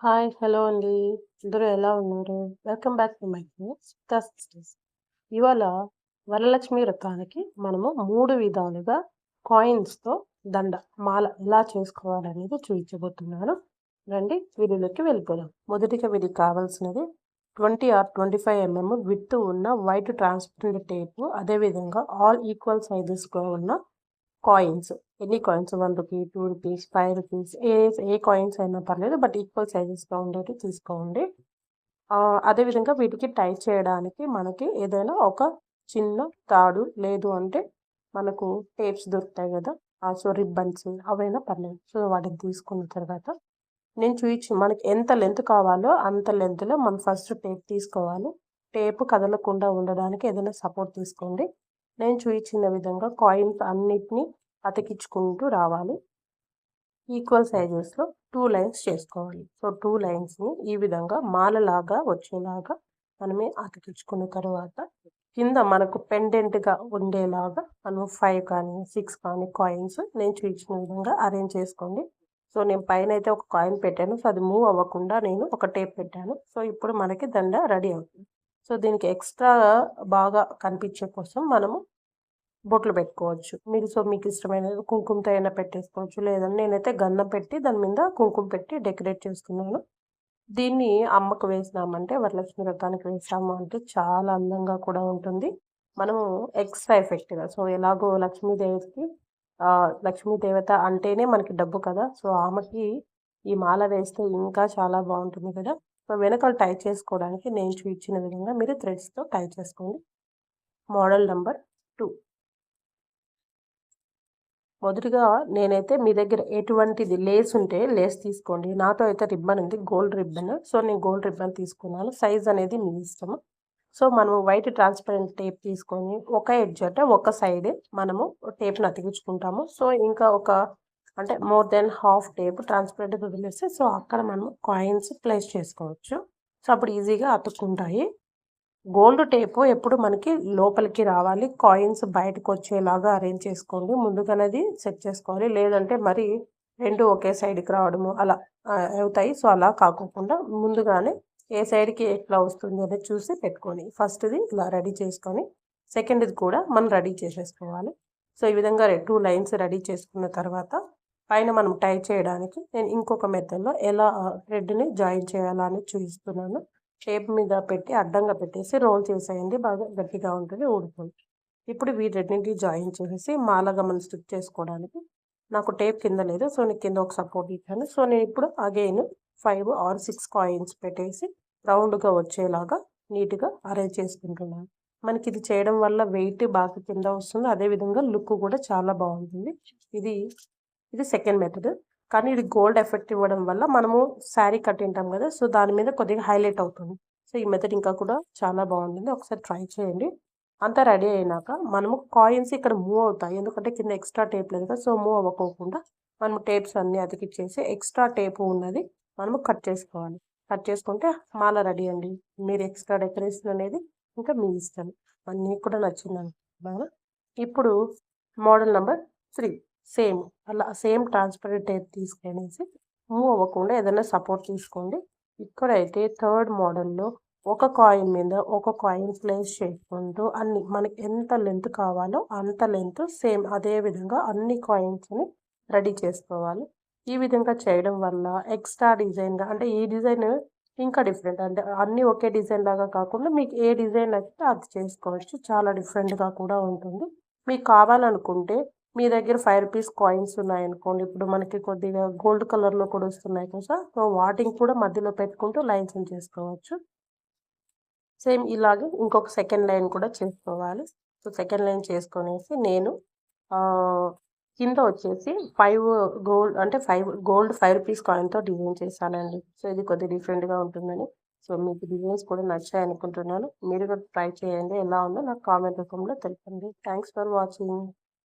Hi. Hello అండి. అందరూ ఎలా ఉన్నారు? Welcome back to my sisters. ఇవాళ వరలక్ష్మి వ్రతానికి మనము మూడు విధాలుగా కాయిన్స్‌తో దండ, మాల ఎలా చేసుకోవాలనేది చూపించబోతున్నాను రండి వీడియోలోకి వెళ్ళిపోదాం. మొదటిగా వీడికి కావాల్సినది 20 ఆర్ 25 ఎంఎం విత్ ఉన్న వైట్ ట్రాన్స్పరెంట్ టేపు, అదేవిధంగా ఆల్ ఈక్వల్ సైజెస్గా ఉన్న కాయిన్స్. ఎన్ని coins one rupee, two rupees, five rupees ఏ ఏ కాయిన్స్ అయినా పర్లేదు. బట్ ఈక్వల్ సైజెస్‌లో ఉండేవి తీసుకోండి. అదేవిధంగా వీటికి టై చేయడానికి మనకి ఏదైనా ఒక చిన్న తాడు లేదు అంటే మనకు టేప్స్ దొరుకుతాయి కదా సో రిబ్బన్స్ అవైనా పర్లేదు. సో వాటిని తీసుకున్న తర్వాత నేను చూపించి మనకి ఎంత లెంత్ కావాలో అంత లెంత్‌లో మనం ఫస్ట్ టేప్ తీసుకోవాలి. టేప్ కదలకుండా ఉండడానికి ఏదైనా సపోర్ట్ తీసుకోండి. నేను చూపించిన విధంగా కాయిన్స్ అన్నిటిని అతికించుకుంటూ రావాలి. ఈక్వల్ సైజెస్‌లో టూ లైన్స్ చేసుకోవాలి. సో టూ లైన్స్‌ని ఈ విధంగా మాలలాగా వచ్చేలాగా మనమే అతికించుకున్న తర్వాత కింద మనకు పెండెంట్‌గా ఉండేలాగా మనం ఫైవ్ కానీ, సిక్స్ కానీ కాయిన్స్ నేను చూపించిన విధంగా అరేంజ్ చేసుకోండి. సో నేను పైన అయితే ఒక కాయిన్ పెట్టాను. సో అది మూవ్ అవ్వకుండా నేను ఒక టేప్ పెట్టాను. సో ఇప్పుడు మనకి దండ రెడీ అవుతుంది. సో దీనికి ఎక్స్‌ట్రా బాగా కనిపించే కోసం మనము బొట్లు పెట్టుకోవచ్చు. మీరు సో మీకు ఇష్టమైన కుంకుమతో అయినా పెట్టేసుకోవచ్చు. లేదంటే నేనైతే గన్నం పెట్టి దాని మీద కుంకుమ పెట్టి డెకరేట్ చేసుకున్నాను. దీన్ని అమ్మకు వేసినామంటే వరలక్ష్మి వ్రతానికి వేసాము అంటే చాలా అందంగా కూడా ఉంటుంది. మనము ఎక్స్‌ట్రా ఎఫెక్ట్‌గా సో ఎలాగో లక్ష్మీదేవికి లక్ష్మీదేవత దేవత అంటేనే మనకి డబ్బు కదా! సో ఆమెకి ఈ మాల వేస్తే ఇంకా చాలా బాగుంటుంది కదా! సో వెనకాల టై చేసుకోవడానికి నేను చూపించిన విధంగా మీరు థ్రెడ్స్‌తో టై చేసుకోండి. మోడల్ నెంబర్ టూ మొదటిగా నేనైతే మీ దగ్గర ఎటువంటిది లేస్ ఉంటే లేస్ తీసుకోండి. నాతో అయితే రిబ్బన్ ఉంది. Gold ribbon. సో నేను గోల్డ్ రిబ్బన్ తీసుకున్నాను. సైజ్ అనేది మీ ఇష్టము. సో మనం వైట్ ట్రాన్స్పరెంట్ టేప్ తీసుకొని ఒక ఎడ్జ్ అంటే ఒక సైడ్ మనము టేప్‌ని అతికించుకుంటాము. సో ఇంకా ఒక అంటే more than half tape transparent వదిలేస్తే సో అక్కడ మనం కాయిన్స్ ప్లేస్ చేసుకోవచ్చు. సో అప్పుడు ఈజీగా అతుక్కుంటాయి. గోల్డ్ టేపు ఎప్పుడు మనకి లోపలికి రావాలి. కాయిన్స్ బయటకొచ్చేలాగా అరేంజ్ చేసుకోండి. ముందుగానేది సెట్ చేసుకోవాలి. లేదంటే మరి రెండు ఒకే సైడ్‌కి రావడము అలా అవుతాయి. సో అలా కాకోకుండా ముందుగానే ఏ సైడ్‌కి ఎట్లా వస్తుంది అనేది చూసి పెట్టుకొని ఫస్ట్‌ది ఇలా రెడీ చేసుకొని సెకండ్‌ది కూడా మనం రెడీ చేసేసుకోవాలి. సో ఈ విధంగా టూ లైన్స్ రెడీ చేసుకున్న తర్వాత పైన మనం టై చేయడానికి నేను ఇంకొక మెథడ్‌లో ఎలా థ్రెడ్‌ని జాయిన్ చేయాలని చూపిస్తున్నాను. షేప్ మీద పెట్టి అడ్డంగా పెట్టేసి రోల్ చేసేయండి. బాగా గట్టిగా ఉంటుంది ఊడిపోదు. ఇప్పుడు వీటన్నిటిని జాయిన్ చేసేసి మాలగా మనం స్టిచ్ చేసుకోవడానికి నాకు టేప్ కింద లేదు. సో నేను కింద ఒక సపోర్ట్ ఇచ్చాను. సో నేను ఇప్పుడు again five or six coins పెట్టేసి రౌండ్‌గా వచ్చేలాగా నీట్‌గా అరేంజ్ చేసుకుంటున్నాను. మనకి ఇది చేయడం వల్ల వెయిట్ బాగా కింద వస్తుంది. అదేవిధంగా లుక్ కూడా చాలా బాగుంటుంది ఇది ఇది సెకండ్ మెథడ్. కానీ ఇది గోల్డ్ ఎఫెక్ట్ ఇవ్వడం వల్ల మనము శారీ కట్టింటాం కదా! సో దాని మీద కొద్దిగా హైలైట్ అవుతుంది. సో ఈ మెథడ్ ఇంకా కూడా చాలా బాగుంటుంది ఒకసారి ట్రై చేయండి. అంతా రెడీ అయినాక మనము కాయిన్స్ ఇక్కడ మూవ్ అవుతాయి. ఎందుకంటే కింద ఎక్స్‌ట్రా టేప్ లేదు కదా! సో మూవ్ అవ్వకోకుండా మనము టేప్స్ అన్నీ అతికిచ్చేసి ఎక్స్‌ట్రా టేప్ ఉన్నది మనము కట్ చేసుకోవాలి. కట్ చేసుకుంటే మాల రెడీ అండి. మీరు ఎక్స్‌ట్రా డెకరేషన్ అనేది ఇంకా మీ ఇష్టం. మరి కూడా నచ్చిందండి బాగా ఇప్పుడు మోడల్ నెంబర్ త్రీ సేమ్ అలా సేమ్ ట్రాన్స్పరెంట్ టేప్ తీసుకొనేసి మూవ్ అవ్వకుండా ఏదైనా సపోర్ట్ తీసుకోండి. ఇక్కడైతే థర్డ్ మోడల్‌లో ఒక కాయిన్ మీద ఒక కాయిన్ ప్లేస్ చేసుకుంటూ అన్ని మనకి ఎంత లెంత్ కావాలో అంత లెంత్ సేమ్ అదే విధంగా అన్ని కాయిన్స్‌ని రెడీ చేసుకోవాలి. ఈ విధంగా చేయడం వల్ల ఎక్స్‌ట్రా డిజైన్‌గా అంటే ఈ డిజైన్ ఇంకా డిఫరెంట్ అంటే అన్నీ ఒకే డిజైన్ లాగా కాకుండా మీకు ఏ డిజైన్ నచ్చితే అది చేసుకోవచ్చు. చాలా డిఫరెంట్‌గా కూడా ఉంటుంది. మీకు కావాలనుకుంటే మీ దగ్గర ఫైవ్ రూపీస్ కాయిన్స్ ఉన్నాయనుకోండి. ఇప్పుడు మనకి కొద్దిగా గోల్డ్ కలర్‌లో కూడా వస్తున్నాయి కదా! సో వాటిని కూడా మధ్యలో పెట్టుకుంటూ లైన్స్ చేసుకోవచ్చు. సేమ్ ఇలాగే ఇంకొక సెకండ్ లైన్ కూడా చేసుకోవాలి. సో సెకండ్ లైన్ చేసుకొనేసి నేను కింద వచ్చేసి ఫైవ్ గోల్డ్ అంటే ఫైవ్ గోల్డ్ ఫైవ్ రూపీస్ కాయిన్‌తో డిజైన్ చేశానండి. సో ఇది కొద్దిగా డిఫరెంట్‌గా ఉంటుందని. సో మీకు డిజైన్స్ కూడా నచ్చాయనుకుంటున్నాను. మీరు కూడా ట్రై చేయండి. ఎలా ఉందో నాకు కామెంట్ రూపంలో తెలిపండి థ్యాంక్స్ ఫర్ వాచింగ్.